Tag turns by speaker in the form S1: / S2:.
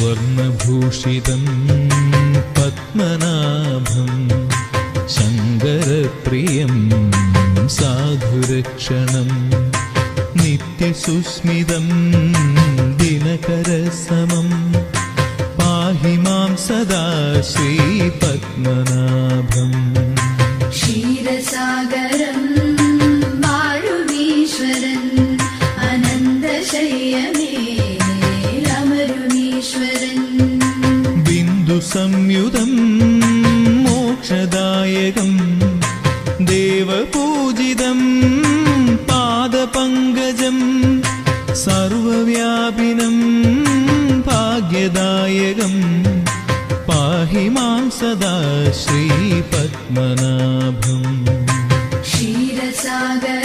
S1: സ്വർണഭൂഷിതം പത്മനാഭം ശങ്കരപ്രിയം സാധുരക്ഷണം നിത്യസുസ്മിതം ദിനകരസമം പാഹി മാം സദാ ശ്രീപത്മനാഭം
S2: ക്ഷീരസാഗരം
S1: സംയുതം മോക്ഷദായകം ദേവപൂജിതം പാദപങ്കജം സർവവ്യാപിനം ഭാഗ്യദായകം പാഹി മാം സദാ ശ്രീപത്മനാഭം क्षीरसागर